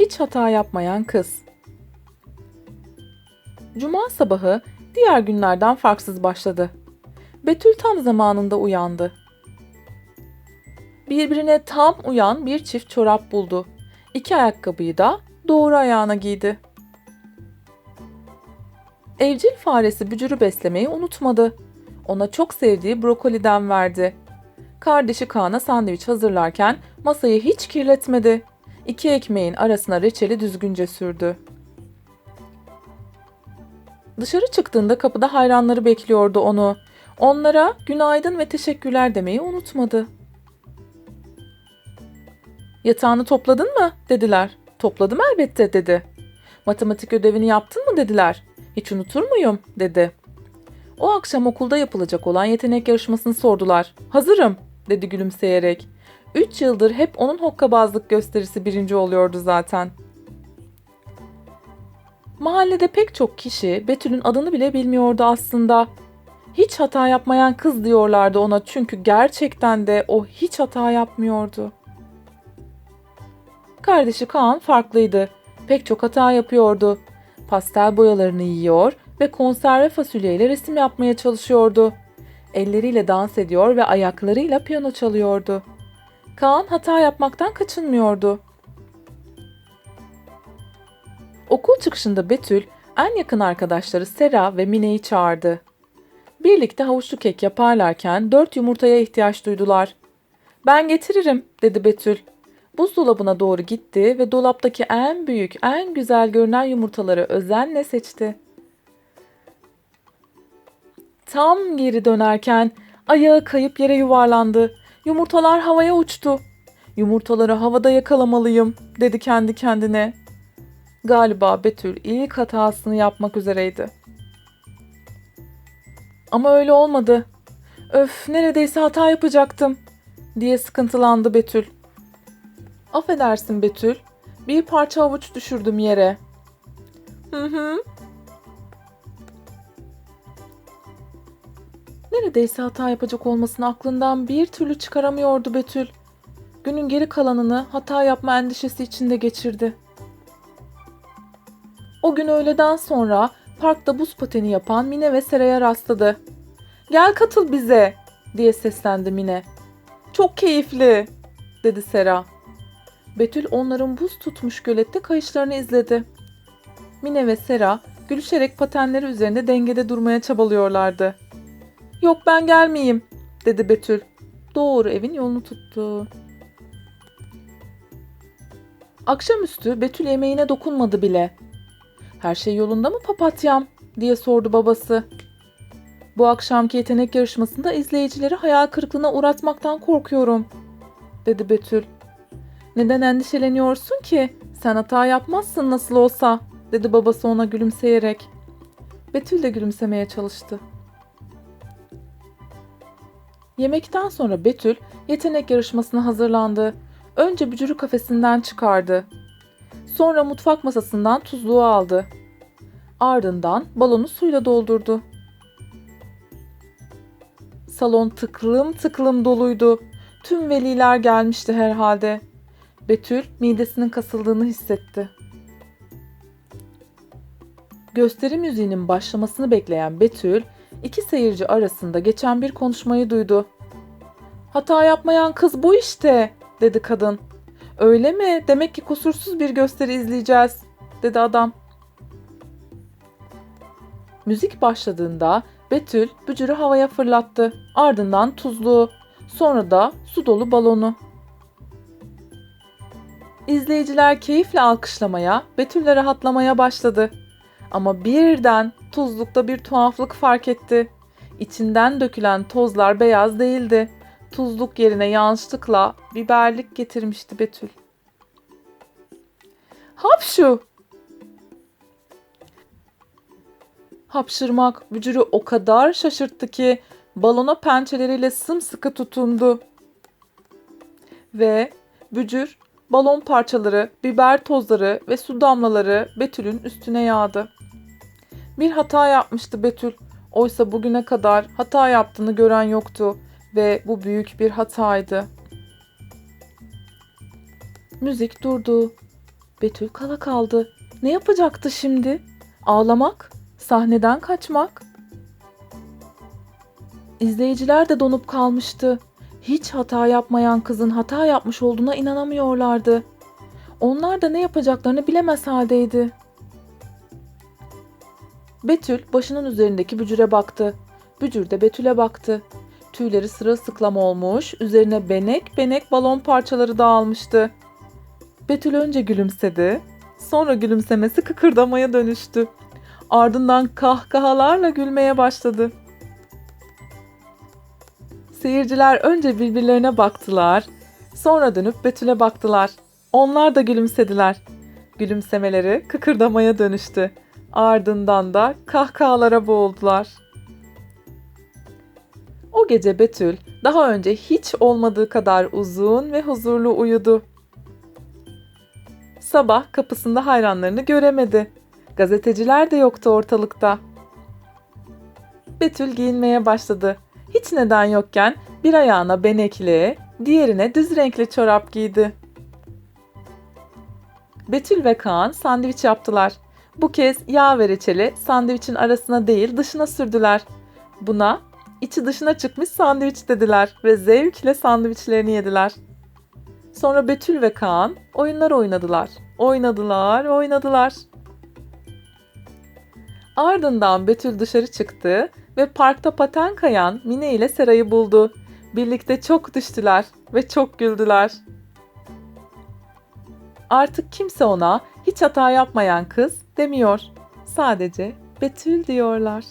hiç hata yapmayan kız. Cuma sabahı diğer günlerden farksız başladı. Betül tam zamanında uyandı. Birbirine tam uyan bir çift çorap buldu. İki ayakkabıyı da doğru ayağına giydi. Evcil faresi bücürü beslemeyi unutmadı. Ona çok sevdiği brokoliden verdi. Kardeşi Kaan'a sandviç hazırlarken masayı hiç kirletmedi. İki ekmeğin arasına reçeli düzgünce sürdü. Dışarı çıktığında kapıda hayranları bekliyordu onu. Onlara günaydın ve teşekkürler demeyi unutmadı. Yatağını topladın mı? dediler. Topladım elbette dedi. Matematik ödevini yaptın mı dediler. Hiç unutur muyum dedi. O akşam okulda yapılacak olan yetenek yarışmasını sordular. Hazırım dedi gülümseyerek. Üç yıldır hep onun hokkabazlık gösterisi birinci oluyordu zaten. Mahallede pek çok kişi Betül'ün adını bile bilmiyordu aslında. Hiç hata yapmayan kız diyorlardı ona çünkü gerçekten de o hiç hata yapmıyordu. Kardeşi Kaan farklıydı. Pek çok hata yapıyordu. Pastel boyalarını yiyor ve konserve fasulyeyle resim yapmaya çalışıyordu. Elleriyle dans ediyor ve ayaklarıyla piyano çalıyordu. Kaan hata yapmaktan kaçınmıyordu. Okul çıkışında Betül en yakın arkadaşları Sera ve Mine'yi çağırdı. Birlikte havuçlu kek yaparlarken dört yumurtaya ihtiyaç duydular. Ben getiririm dedi Betül. Buzdolabına doğru gitti ve dolaptaki en büyük, en güzel görünen yumurtaları özenle seçti. Tam geri dönerken ayağı kayıp yere yuvarlandı. Yumurtalar havaya uçtu. Yumurtaları havada yakalamalıyım dedi kendi kendine. Galiba Betül ilk hatasını yapmak üzereydi. Ama öyle olmadı. Öf neredeyse hata yapacaktım diye sıkıntılandı Betül. Affedersin Betül. Bir parça havuç düşürdüm yere. Hı hı. Neredeyse hata yapacak olmasını aklından bir türlü çıkaramıyordu Betül. Günün geri kalanını hata yapma endişesi içinde geçirdi. O gün öğleden sonra parkta buz pateni yapan Mine ve Sera'ya rastladı. Gel katıl bize diye seslendi Mine. Çok keyifli dedi Sera. Betül onların buz tutmuş gölette kayışlarını izledi. Mine ve Sera gülüşerek patenleri üzerinde dengede durmaya çabalıyorlardı. Yok ben gelmeyeyim dedi Betül. Doğru evin yolunu tuttu. Akşamüstü Betül yemeğine dokunmadı bile. Her şey yolunda mı papatyam diye sordu babası. Bu akşamki yetenek yarışmasında izleyicileri hayal kırıklığına uğratmaktan korkuyorum dedi Betül. Neden endişeleniyorsun ki? Sen hata yapmazsın nasıl olsa, dedi babası ona gülümseyerek. Betül de gülümsemeye çalıştı. Yemekten sonra Betül yetenek yarışmasına hazırlandı. Önce bücürü kafesinden çıkardı. Sonra mutfak masasından tuzluğu aldı. Ardından balonu suyla doldurdu. Salon tıklım tıklım doluydu. Tüm veliler gelmişti herhalde. Betül midesinin kasıldığını hissetti. Gösteri müziğinin başlamasını bekleyen Betül, iki seyirci arasında geçen bir konuşmayı duydu. Hata yapmayan kız bu işte, dedi kadın. Öyle mi? Demek ki kusursuz bir gösteri izleyeceğiz, dedi adam. Müzik başladığında Betül bücürü havaya fırlattı. Ardından tuzluğu, sonra da su dolu balonu. İzleyiciler keyifle alkışlamaya, Betül de rahatlamaya başladı. Ama birden tuzlukta bir tuhaflık fark etti. İçinden dökülen tozlar beyaz değildi. Tuzluk yerine yanlışlıkla biberlik getirmişti Betül. Hapşu! Hapşırmak bücürü o kadar şaşırttı ki balona pençeleriyle sımsıkı tutundu. Ve bücür balon parçaları, biber tozları ve su damlaları Betül'ün üstüne yağdı. Bir hata yapmıştı Betül. Oysa bugüne kadar hata yaptığını gören yoktu ve bu büyük bir hataydı. Müzik durdu. Betül kala kaldı. Ne yapacaktı şimdi? Ağlamak? Sahneden kaçmak? İzleyiciler de donup kalmıştı. Hiç hata yapmayan kızın hata yapmış olduğuna inanamıyorlardı. Onlar da ne yapacaklarını bilemez haldeydi. Betül başının üzerindeki bücüre baktı. Bücür de Betül'e baktı. Tüyleri sırılsıklam olmuş, üzerine benek benek balon parçaları dağılmıştı. Betül önce gülümsedi, sonra gülümsemesi kıkırdamaya dönüştü. Ardından kahkahalarla gülmeye başladı. Seyirciler önce birbirlerine baktılar, sonra dönüp Betül'e baktılar. Onlar da gülümsediler. Gülümsemeleri kıkırdamaya dönüştü. Ardından da kahkahalara boğuldular. O gece Betül daha önce hiç olmadığı kadar uzun ve huzurlu uyudu. Sabah kapısında hayranlarını göremedi. Gazeteciler de yoktu ortalıkta. Betül giyinmeye başladı. Hiç neden yokken bir ayağına benekli, diğerine düz renkli çorap giydi. Betül ve Kaan sandviç yaptılar. Bu kez yağ ve reçeli sandviçin arasına değil dışına sürdüler. Buna içi dışına çıkmış sandviç dediler ve zevkle sandviçlerini yediler. Sonra Betül ve Kaan oyunlar oynadılar. Oynadılar, oynadılar. Ardından Betül dışarı çıktı ve parkta paten kayan Mine ile Sera'yı buldu. Birlikte çok düştüler ve çok güldüler. Artık kimse ona hiç hata yapmayan kız demiyor. Sadece Betül diyorlar.